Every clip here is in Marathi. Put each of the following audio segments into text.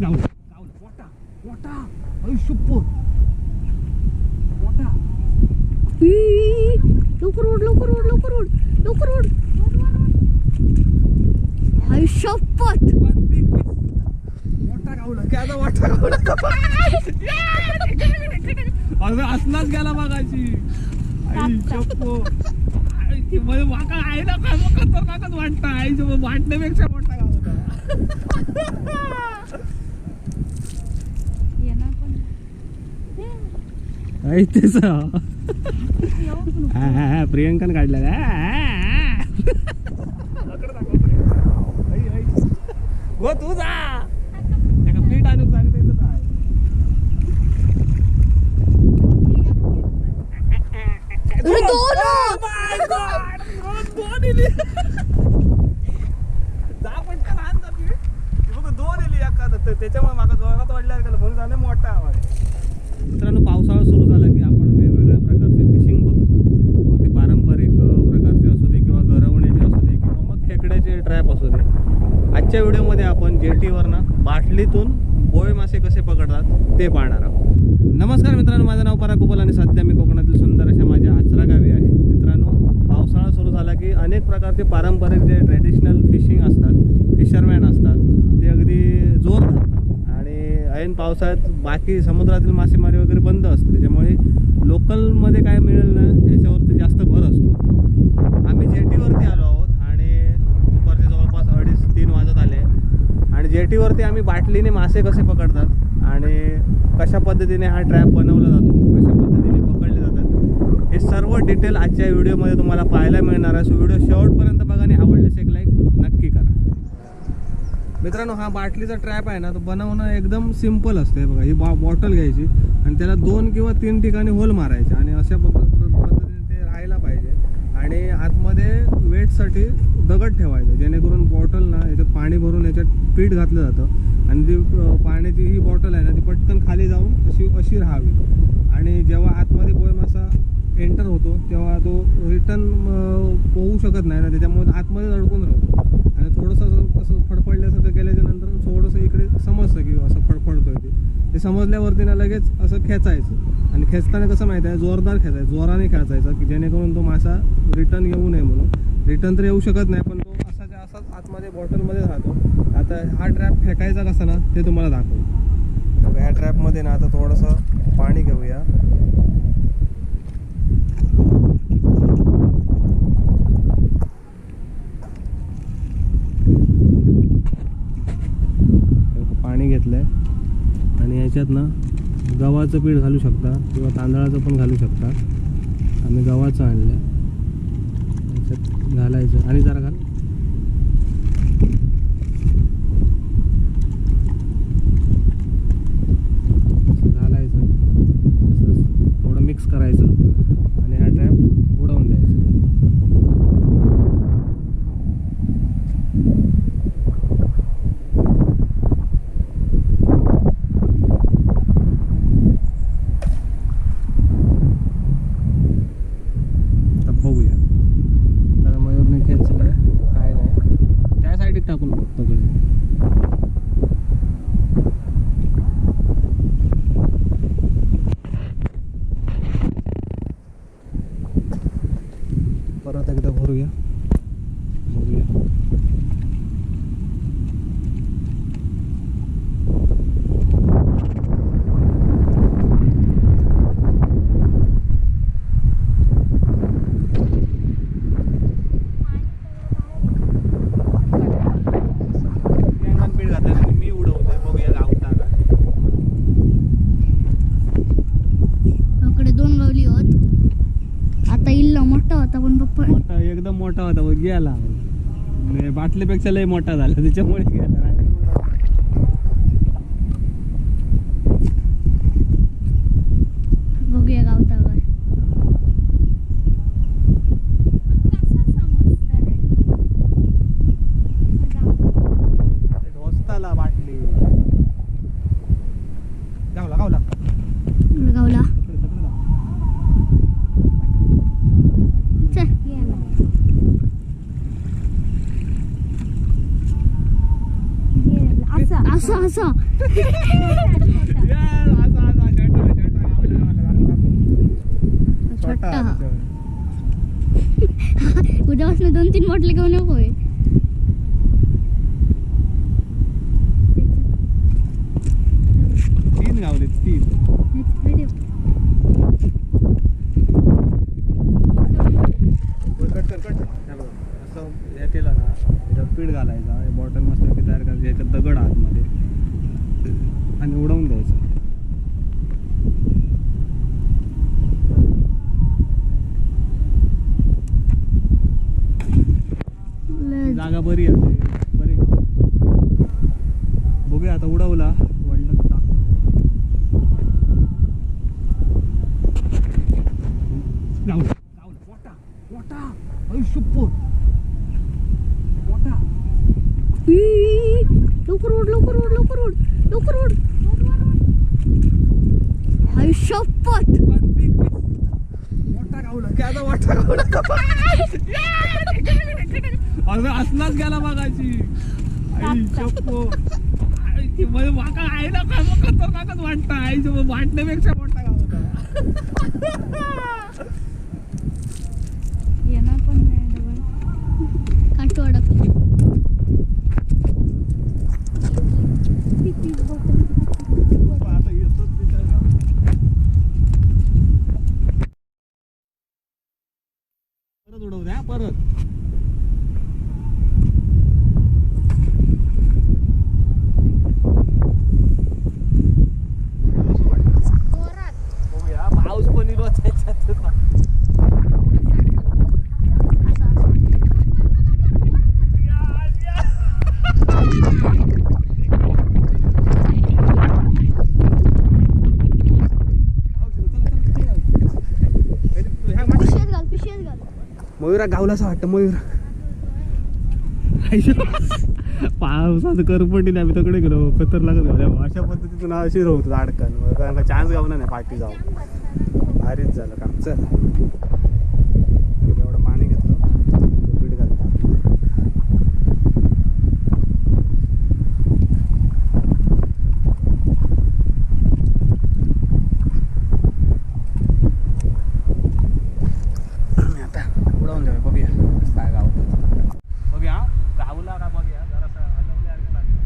गावला गावला मोठा मोठा आयुष्यप्प मोठा ई, लवकर ओढ लवकर ओढ लवकर ओढ लवकर ओढ आई शपथ. मोठा गावला आता मोठा गावला अगं असलाच गेला बघायची आई आई, ते मला वाका ना काय खतरनाकच वाटतं मग वाटण्यापेक्षा मोठा गावला तेच प्रियंकाने काढला. हो तू जा. पीठ आणून सांगता दोन Oh पीठ. हे एखादं. तर त्याच्यामुळे माका जोरात वाढल्या गेलं म्हणून झालं मोठा आवाज. मित्रांनो पावसाळा सुरू झाला की आपण वेगवेगळ्या प्रकारचे फिशिंग बघतो मग ते पारंपरिक अ, प्रकारचे असू दे किंवा गरवण्याचे असू दे किंवा मग खेकड्याचे ट्रॅप असू दे आजच्या व्हिडिओमध्ये आपण जेटीवरनं बाटलीतून बोळे मासे कसे पकडतात ते पाहणार आहोत. नमस्कार मित्रांनो माझं नाव परा कुपल आणि सध्या मी कोकणातील सुंदर अशा माझ्या आचरा गावी आहे. मित्रांनो पावसाळा सुरू झाला की अनेक प्रकारचे पारंपरिक जे ट्रेडिशनल फिशिंग असतात फिशरमॅन असतात ते अगदी जोर धरतात. आणि ऐन पावसाळ्यात बाकी समुद्रातील मासेमारी वगैरे बंद असते. त्याच्यामुळे लोकलमध्ये काय मिळेल ना याच्यावरती जास्त भर असतो. आम्ही जेटीवरती आलो आहोत. तीन वाजत आले. आणि जेटीवरती आम्ही बाटलीने मासे कसे पकडतात आणि कशा पद्धतीने हा ट्रॅप बनवला जातो कशा पद्धतीने पकडले जातात हे सर्व डिटेल आजच्या व्हिडिओमध्ये तुम्हाला पाहायला मिळणार आहे. सो व्हिडिओ शेवटपर्यंत बघा आणि आवडल्यास एक लाईक नक्की करा. मित्रांनो हा बाटलीचा ट्रॅप आहे ना तो बनवणं एकदम सिंपल असते बघा. ही बॉ बॉटल घ्यायची आणि त्याला दोन किंवा तीन ठिकाणी होल मारायचे आणि अशा पद्धतीने ते राहायला पाहिजे. आणि आतमध्ये वेटसाठी दगड ठेवायचं जेणेकरून बॉटल ना याच्यात पाणी भरून याच्यात पीठ घातलं जातं. आणि जी पाण्याची ही बॉटल आहे ना ती पटकन खाली जाऊन अशी अशी राहावी. आणि जेव्हा आतमध्ये बोय मासा एंटर होतो तेव्हा तो रिटर्न पोहू शकत नाही ना त्याच्यामुळे आतमध्येच अडकून राहतो. आणि थोडंसं असं असं फडफडल्यासारखं केल्याच्यानंतर थोडंसं इकडे समजतं की असं फडफडतोय ते. ते समजल्यावरती ना लगेच असं खेचायचं. आणि खेचताना कसं माहिती आहे जोरदार खेचायचं. जोराने खेचायचं की जेणेकरून तो मासा रिटर्न येऊ नये म्हणून. रिटर्न तर येऊ शकत नाही पण मध्ये बॉटलमध्ये राहतो. आता हा ट्रॅप फेकायचा कसा ना ते तुम्हाला दाखवू. ह्या ट्रॅपमध्ये ना आता थोडंसं पाणी घेऊया. पाणी घेतलंय. आणि याच्यात ना गव्हाचं पीठ घालू शकता किंवा तांदळाचं पण घालू शकता. आम्ही गव्हाचं आणलं याच्यात घालायचं. आणि जरा घाल. 那个 एकदम मोठा होता गेला. म्हणजे बाटलीपेक्षा लय मोठा झाला त्याच्यामुळे गेला बघूया गावता काय ढोसताला बाटली गावला गावला इकडे गावला तकडे, तकडे जा. चल असा या, असा, असा, छोटा, छोटा, आवडला, आवडला, दाखव, दाखव. छोटा छोटा आहे हा त्याच्यावर. उद्यापासून दोन तीन बाटले घेऊन नकोय तीन गावले तीन वर कट कर कट हे बघ, असं हे केलं ना त्याच्यात पीठ घालायचं बॉटल मस्त तयार करायची याच्यात दगड आतमध्ये आणि उडवून द्यायचं ती जागा बरी आहे बरी बघूया आता उडवला वडलं तर दाखव गावलं गावलं. मोठा मोठा आयुष्यपूर मोठा लवकर ओढ लवकर ओढ लवकर ओढ लवकर ओढ शपथ. मोठा गावला. आता मोठा गावला. अगं असलाच गेला मागाची आई ते म्हणजे माका आईला मग खतरनाकच वाटतं. आईचं वाटण्यापेक्षा मोठा गावला. ದುಡೋದು ಯಾ ಬರೋದು जरा गावला असं वाटतं मयूर. पावसाचं करपटी आम्ही तकडे गेलो. खतर लागत गेलो अशा पद्धतीतून अशी होत अडकन. मग कारण चान्स गावला नाही पाठी जाऊ. भारीच झालं काम. चल एवढं पाणी घेतलं पीठ घालतात आम्ही आता उडवून देऊया बघूया काय गावलं बघूया गावला का बघूया जरासा हलवल्यासारखं लागलं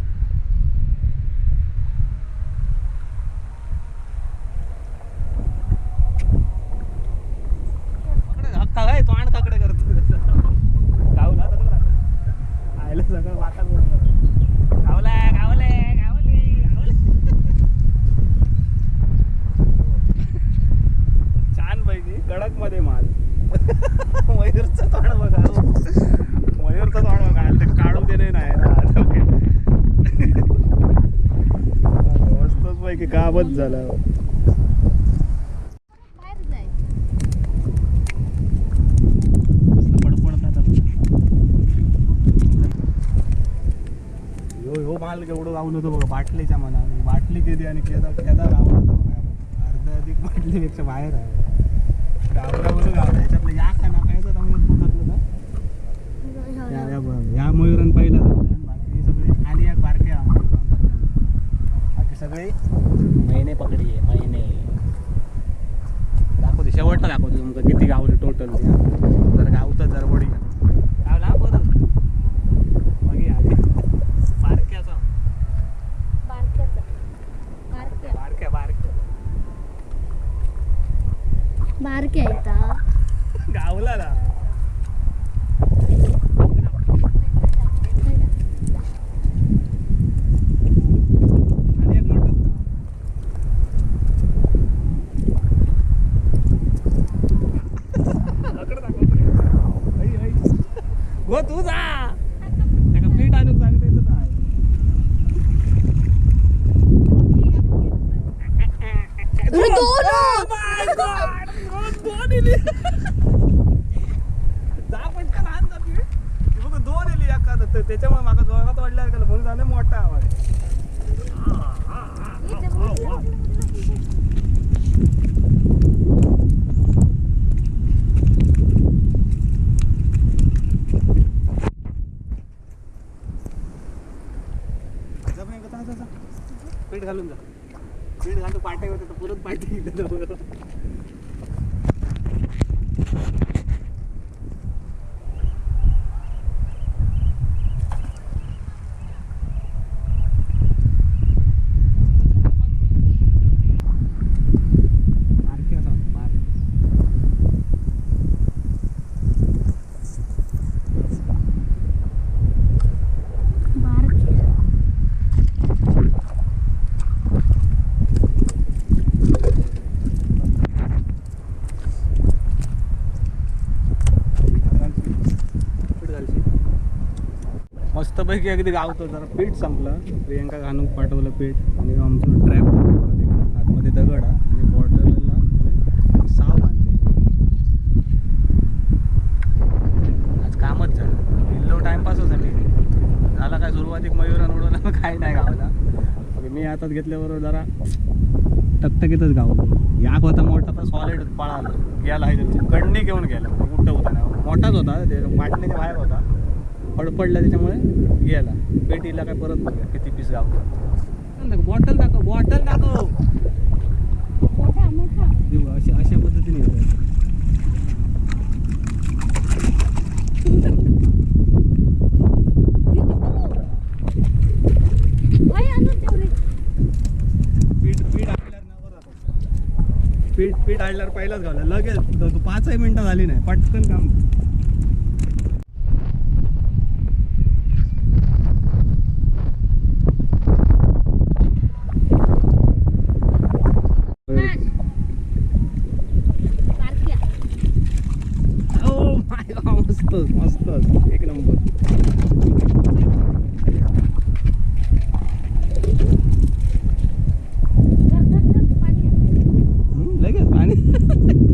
पकडे हक्का काय तो आण काकडे करतो गावला तर लागलं. आयला सगळं वाटा गावला गावले गावले गावले छान पैकी कडकमध्ये माल. मयूरचं तोंड बघा. मयूरचं तोंड बघा. ते काढू देणे नाही ना मस्तच पैकी गाबच झालं. माल केवढं लावलं होतं बघा. बाटलीच्या मनाने. बाटली केली आणि केदा केदा गावला होता बघा. अर्ध अधिक बाटलीपेक्षा बाहेर आहे गावला म्हणून गावला ह्याच्यातलं या ना काय तर या मयुरान पहिला. बाकी सगळे आणि एक बारके बाकी सगळे? महिने पकडी आहे महिने. दाखवते. शेवटला दाखवते. तुमका किती गावले टोटल जर गावतं जरवडी गावला परत बघी आधी बारक्याचा बारक्या बारक्या बारके येता गावला ना आणि एक मोठं लाकडं दाखव. आई, आई. गो तू जा त्याला पीठ आणून सांगता येतं नाही अरे दोन दोन इली जा पटकन आण जा. पीठ बघ दोन इली एका तर त्याच्यामुळे माका जोरात वाढल्या का म्हणून झालं मोठा आवाज पीठ घालून जा. पीठ घालतो पाटे होते तर परत पाटे येते बारके असा बारके बारके बऱ्यापैकी अगदी गावतो. जरा पीठ संपलं. प्रियंका घालून पाठवलं पीठ. आणि आमचं ट्रॅप आतमध्ये दगड हा. आणि बॉटलला साव बांधले आज कामच झालं. इल्लो टाइमपाससाठी झाला काय सुरुवातीक मयुरान उडवला काय नाही गावला. मी हातात घेतल्याबरोबर जरा टकटकीतच गावलो याक होता मोठा तर सॉलिड पळाला. गेला आहे त्याची कडणी घेऊन गेला. उठवता ना. मोठाच होता. ते वाटण्याच्या बाहेर होता. फडफडला त्याच्यामुळे गेला. पेटीला काय परत किती पीस गावतो बॉटल दाखव बॉटल दाखव. अशा अशा पद्धतीने पीठ पीठ आणल्यावर पहिलाच घावला लगेच पाचही मिनिटं झाली नाही. पटकन काम बारक्या ओ माय गॉड मस्त मस्त एक नंबर धर, धर, धर, पाणी आण. हम्म, लगेच पाणी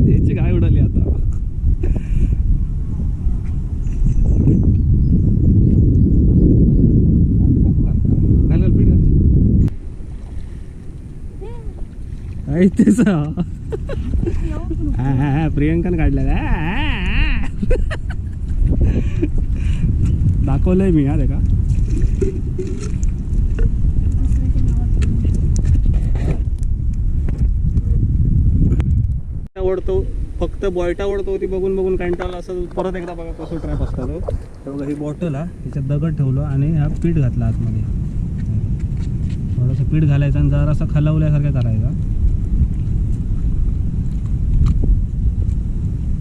त्याची काय उडाली आता घाल घाल पीठ घाल माहितीच प्रियंकानं काढलं. दाखवलंय मी हा का दुसऱ्याच्या ओढतो फक्त बॉयटा ओढतो ती बघून बघून कंटाळला असं परत एकदा बघा कसं ट्रॅप असतो तर बघा ही बॉटल हा त्याच्यात दगड ठेवलं आणि हा पीठ घातला आतमध्ये. थोडंसं पीठ घालायचं आणि जरासा असं खलवल्यासारखं करायचं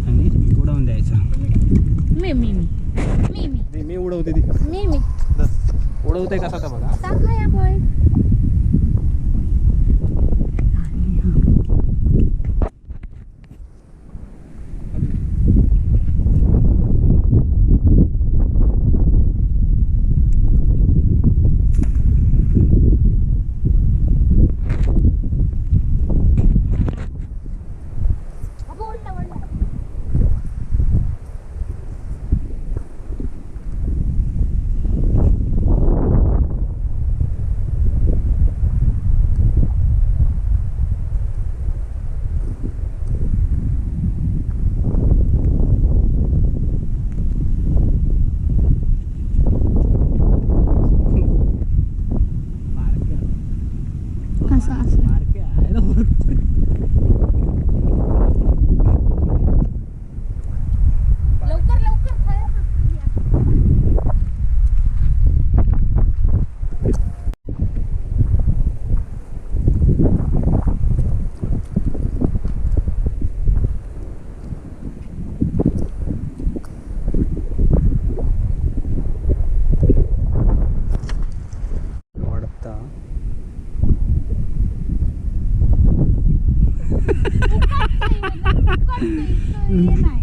आणि उडवून द्यायचं मी मी मी मी मी ती मी उडवते ती. मी मी. उडवते कसा तर बघा टाका या बॉय असं असं लवकर लवकर खाया वाढता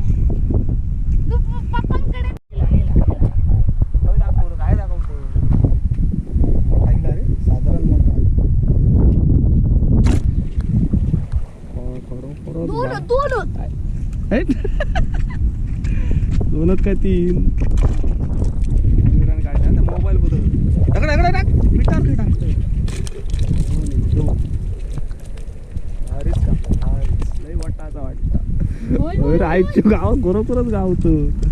तू पप्पांकडे काय दाखवतो काय दाखवतो मोठा इला रे साधारण मोठा हो, खरो- खरो दूर जा. दूर आहेत? दोनच काय तीन मयुराने काढले ना मोबाईल बदल दगड दगड टाक पिटार की टाकतोय दोन. काम भारीच लय वाटाचा वाटता आईच्या गाव खरोखरच गावतो भारीच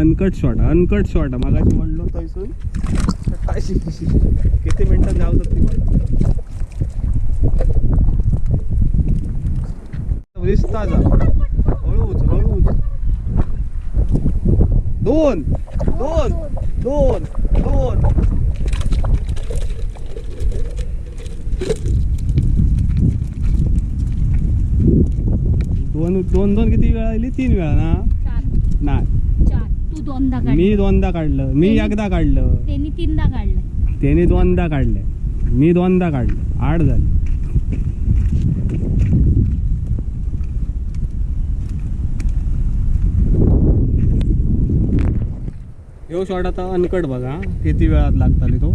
अनकट शॉट अनकट शॉट मागाशी म्हणलो थंयसून किती मिनिटात गावतात ती मला. दिसता जा हळूच हळूच. दोन दोन दोन दोन. दोन दोन दोन किती वेळा आली? तीन वेळा ना? नाही. दोनदा मी दोनदा काढलं. मी एकदा काढलं. त्यांनी तीनदा काढलं. त्याने दोनदा काढले. मी दोनदा काढलं. आठ झाले. यो शॉट आता अनकट बघा. किती वेळात लागताली तो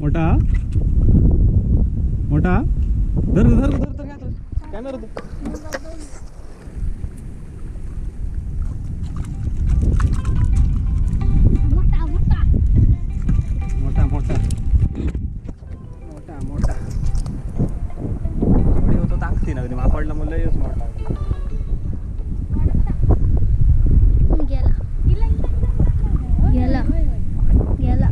मोठा मोठा धर धर धर धर कॅमेरा धर मोठा मोठा मोठा मोठा मोठा मोठा थोडी होतो टाकते ना कधी माकडला मुलं येऊच मोठा गेला गेला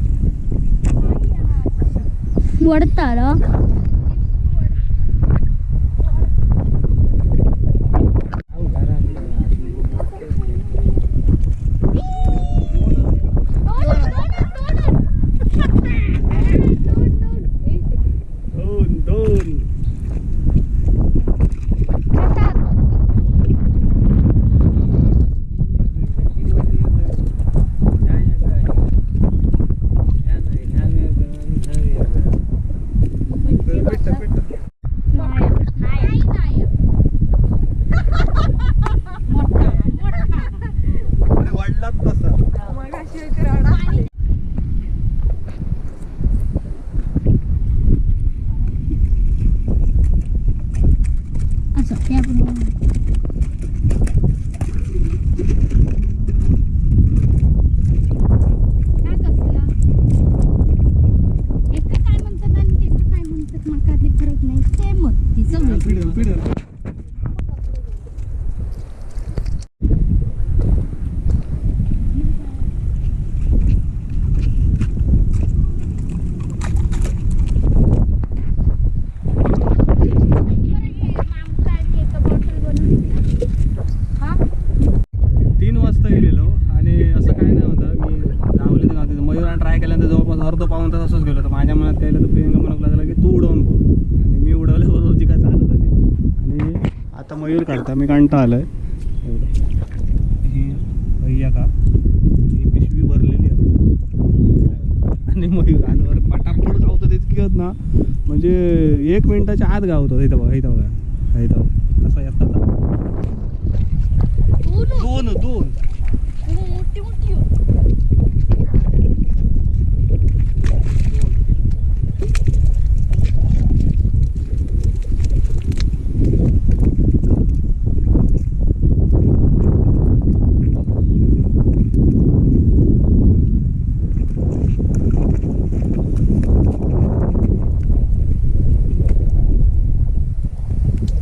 Aprieta, aprieta. आम्ही आलं आहे काढता आलोय ही भैया का ही पिशवी भरलेली आहे आणि मयूर आजवर पटापट गावतात इतकी आहेत ना म्हणजे एक मिनिटाच्या आत गावतो इथं बघा इथं बघा इथं बघा. कसा येतात दोन दोन मोठी मोठी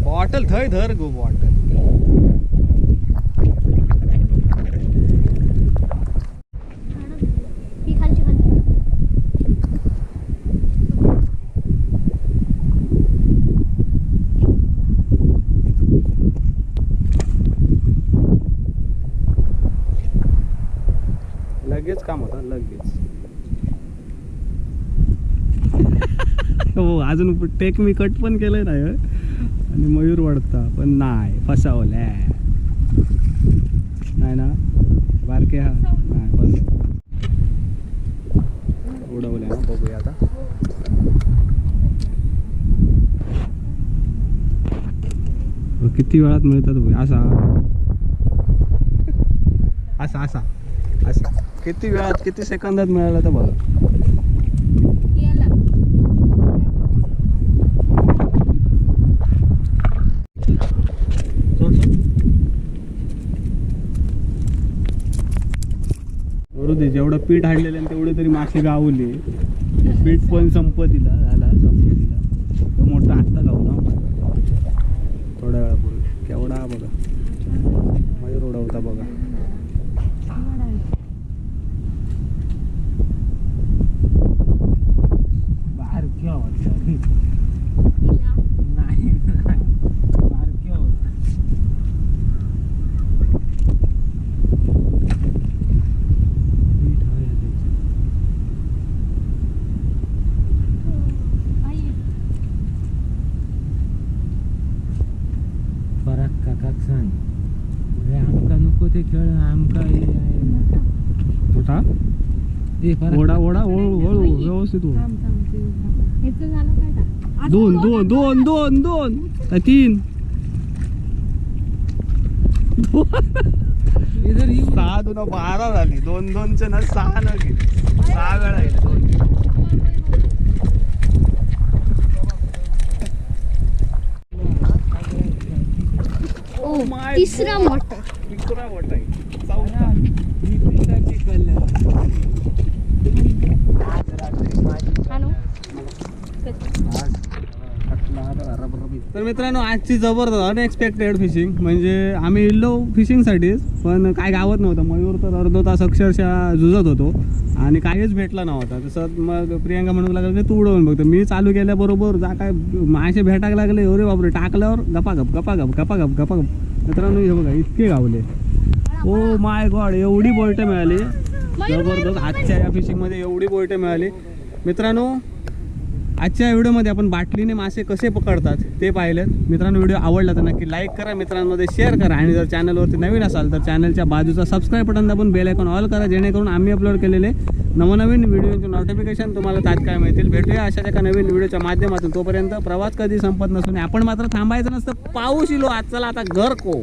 बॉटल थंय धर गो बॉटल ही खालची खालची लगेच. हो अजून टेक मी कट पण केलंय नाही आणि मयूर वाढता पण नाही फसावल्या. नाही ना? बारके हा. नाही बस. उडवल्या बघूया आता. किती वेळात मिळतात असा. असा असा. असा. किती वेळात किती सेकंदात मिळाला तर बघा दे जेवढं पीठ हाडलेलं आहे तेवढे तरी मासे गावले पीठ पण संपतीला झाला संपतीला. तो मोठा आत्ता गाव ना थोड्या वेळापूर्वी. केवढा बघा. मयूर उडवता बघा बारक्या होत्या नाही नाही बारक्या होत्या पीठ हवं त्याचं फरक काकाक सांग अरे आमका नको ते खेळ आमका हे फरक ओढा ओढा वळू वळू व्यवस्थित वळू. ह्याचं झालं काय का दोन दोन दोन दोन दोन का तीन? सहा दोन बारा झाली. दोन दोनच्या ना सहा न गेली. सहा वेळा गेले दोन ओ my तिसरा. मोठा. तिसरा मोठा आहे. चौथा. ही कल्ला आणू तर मित्रांनो आजची जबरदस्त अनएक्सपेक्टेड फिशिंग म्हणजे आम्ही इल्लो फिशिंगसाठीच पण काय गावत नव्हतं. मयूर तर अर्धा तास अक्षरशः झुजत होतो. आणि काहीच भेटला नव्हता. तसं मग प्रियांका म्हणू लागलं की तू उडवून बघतो मी चालू केल्याबरोबर जा काय मासे भेटायला लागले. अरे बापरे टाकल्यावर गपागप गपागप गपागप गपागप मित्रांनो हे बघा इतके गावले. ओ माय गॉड एवढी बोलटं मिळाली. जबरदस्त आजच्या या फिशिंगमध्ये एवढी बोलटं मिळाली. मित्रांनो आजच्या व्हिडिओमध्ये आपण बाटलीने मासे कसे पकडतात ते पाहिलं मित्रांनो व्हिडिओ आवडला तर नक्की लाईक करा. मित्रांमध्ये शेअर करा. आणि जर चॅनलवरती नवीन असाल तर चॅनलच्या बाजूचा सबस्क्राईब बटन दाबून बेल आयकॉन ऑल करा जेणेकरून आम्ही अपलोड केलेले नवनवीन व्हिडिओचे नोटिफिकेशन तुम्हाला तात्काळ मिळतील. भेटूया अशाच एका नवीन व्हिडिओच्या माध्यमातून. तोपर्यंत प्रवास कधी संपत नसून आपण मात्र थांबायचं नसतं. पाऊस इलो. आज चला आता घर को